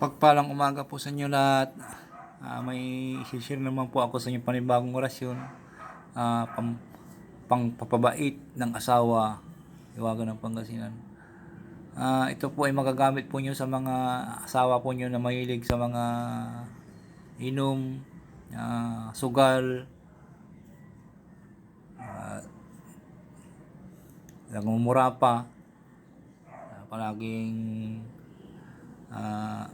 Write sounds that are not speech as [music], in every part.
Pagpalang umaga po sa inyo lahat. Ah, may share naman po ako sa inyo panibagong orasyon. Ah, pam, pang papabait ng asawa. Iwagan ng Pangasinan. Ah, ito po ay magagamit po nyo sa mga asawa po nyo na mahilig sa mga inom, ah, sugal, ah, nagmumura pa, ah, palaging ah,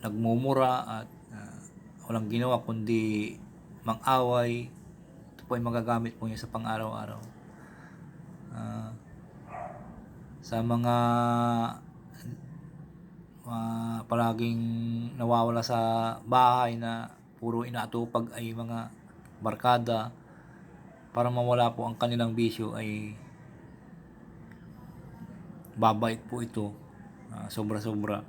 nagmumura at ah, walang ginawa kundi mang-away. Ito po ay magagamit po niya sa pang-araw-araw. Ah, sa mga ah, palaging nawawala sa bahay na puro inaatupag ay mga barkada para mawala po ang kanilang bisyo ay babait po ito Ah, sobra-sobra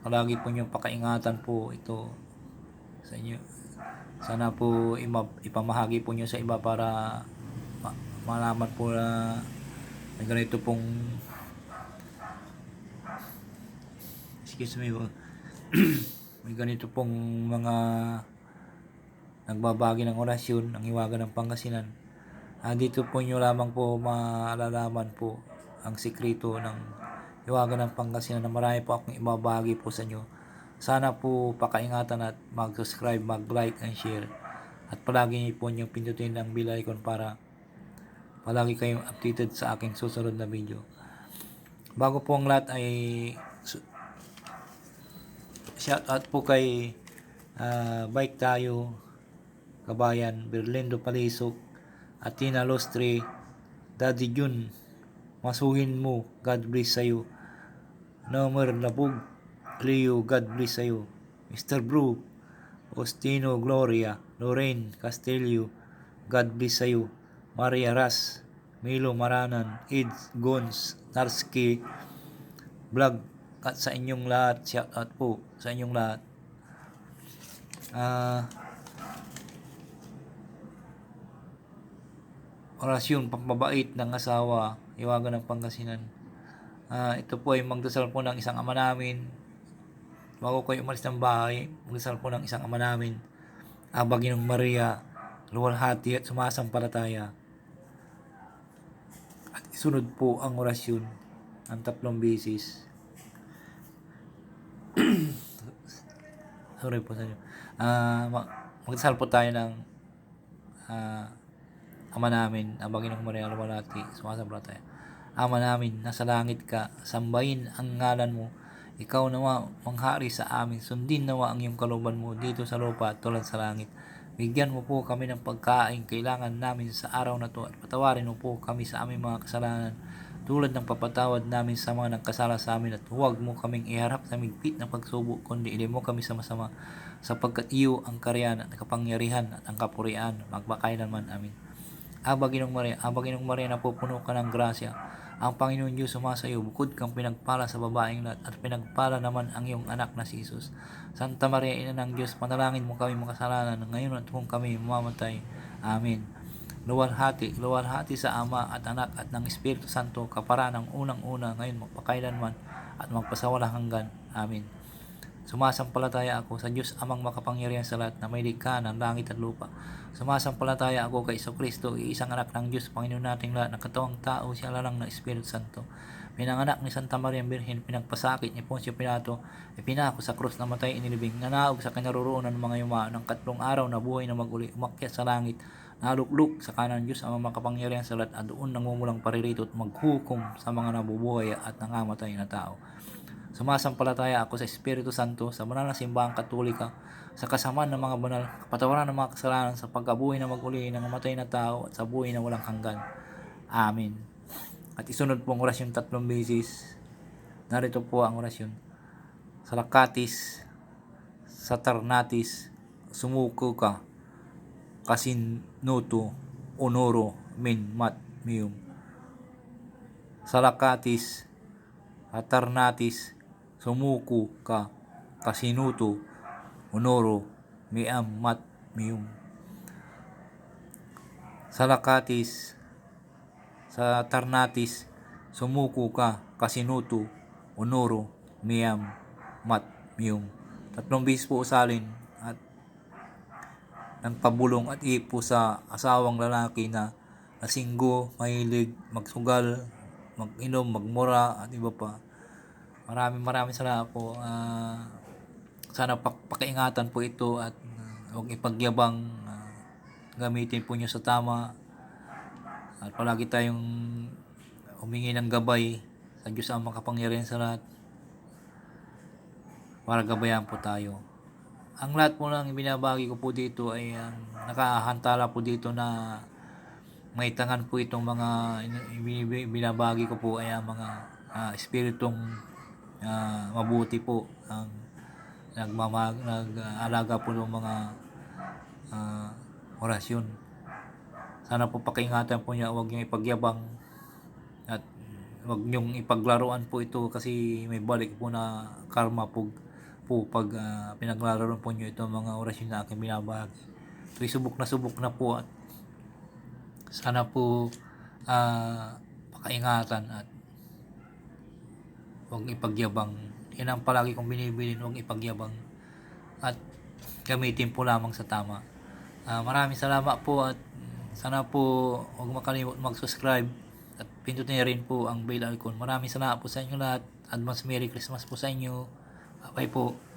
palagi po nyo pakaingatan po ito sa inyo. Sana po ipamahagi po nyo sa iba para ma- malaman po na may ganito pong excuse me po [clears throat] may ganito pong mga nagbabagi ng orasyon ang iwagan ng Pangasinan. Ah, dito po nyo lamang po malalaman po ang sikreto ng iwagan ng Pangasinan na marami po akong ibabagi po sa inyo. Sana po pakaingatan at mag-subscribe, mag-like and share. At palagi po nyo pindutin ang bell icon para palagi kayong updated sa aking susunod na video. Bago po ang lahat ay shout out po kay ah, Bike Tayo, Kabayan, Berlindo Palisok, Atina Lostre, Daddy Jun, Masuhin mo, God bless sa'yo. Nomer Labog, Leo, God bless sa'yo. Mr. Brew, Ostino Gloria, Lorraine Castelio, God bless sa'yo. Maria Ras, Milo Maranan, Ed Gons, Narski, Vlog, at sa inyong lahat, shout out po sa inyong lahat. Ah, orasyon pampabait ng asawa, iwagan ng Pangasinan. Ah, ito po ay magdasal po ng isang ama namin. Bago kayo umalis ng bahay, magdasal po ng isang ama namin. Abagin ng Maria, luwalhati at sumasampalataya. At isunod po ang orasyon ang tatlong beses. [clears throat] Sorry po sa inyo. Ma- magdasal po tayo ng ah, Ama namin, abagin ng Maria Lumalati, sumasampalataya. Ama namin, nasa langit ka, sambahin ang ngalan mo. Ikaw nawa, manghari sa amin, sundin nawa ang iyong kaluban mo dito sa lupa tulad sa langit. Bigyan mo po kami ng pagkain kailangan namin sa araw na to at patawarin mo po kami sa aming mga kasalanan tulad ng papatawad namin sa mga nagkasala sa amin at huwag mo kaming iharap sa migpit na pagsubok kundi ilin mo kami sa masama sapagkat iyo ang karyan at kapangyarihan at ang kapurian magpakailanman amin. Aba Ginong Maria, Aba Ginong Maria na pupuno ka ng grasya. Ang Panginoon Diyos sumasayo, bukod kang pinagpala sa babaeng lahat at pinagpala naman ang iyong anak na si Jesus. Santa Maria, Ina ng Diyos, panalangin mo kami makasalanan ngayon at kung kami mamamatay. Amen. Luwalhati, luwalhati sa Ama at Anak at ng Espiritu Santo, kapara ng unang-una, ngayon magpakailanman at magpasawalang hanggan. Amen. Sumasampalataya ako sa Diyos amang makapangyarihan sa lahat na may likha ng langit at lupa. Sumasampalataya ako kay Iso Kristo, iisang anak ng Diyos, Panginoon nating lahat, na katawang tao, siya lalang ng Espiritu Santo. Pinanganak ni Santa Maria Birhen, pinagpasakit ni Poncio Pilato, ipinako sa krus na matay inilibing, nanaog sa kinaroroonan ng mga yuma, ng katlong araw na buhay na maguli, umakyat sa langit, nalukluk sa kanan Diyos ang makapangyarihan sa lahat at doon nangumulang paririto at maghukom sa mga nabubuhay at nangamatay na tao. Sumasampalataya ako sa Espiritu Santo, sa banal na simbahang katolika, sa kasamaan ng mga banal, kapatawaran ng mga kasalanan, sa pagkabuhay na maguli ng matay na tao at sa buhay na walang hanggan. Amen. At isunod po ang orasyon tatlong beses. Narito po ang orasyon. Sa Lakatis, sa Tarnatis, sumuko ka, kasinuto, onoro, min, mat, miyum. Sa Lakatis, at Tarnatis, sumuko ka, kasinuto, onoro, miam, mat, miyum. Sa Lakatis, sa Tarnatis, sumuko ka, kasinuto, Onoro, Miam, Mat, Mium. Tatlong beses po usalin at ng pabulong at ipo sa asawang lalaki na nasinggo, mahilig, magsugal, mag-inom, magmura at iba pa. Maraming maraming salamat po. Ah, sana pak pakiingatan po ito at ah, huwag ipagyabang ah, gamitin po nyo sa tama at palagi tayong humingi ng gabay sa Diyos ang makapangyarihan sa lahat para gabayan po tayo. Ang lahat po ng binabagi ko po dito ay ang nakahantala po dito na may tangan po itong mga in- binabagi ko po ay ang mga ah, espiritong ah, mabuti po ang nagmamag nag-alaga po ng mga ah, orasyon. Sana po pakiingatan po niya, huwag niyong ipagyabang at huwag niyong ipaglaruan po ito kasi may balik po na karma po, po pag ah, pinaglaro po niyo ito mga orasyon na aking binabahagi. So, subok na subok na po at sana po ah, pakaingatan at huwag ipagyabang. Yan ang palagi kong binibilin, huwag ipagyabang at gamitin po lamang sa tama. Ah, maraming salamat po at sana po huwag makalimut mag-subscribe at pindutin niyo rin po ang bell icon. Maraming salamat po sa inyo lahat. Advance Merry Christmas po sa inyo. Bye po.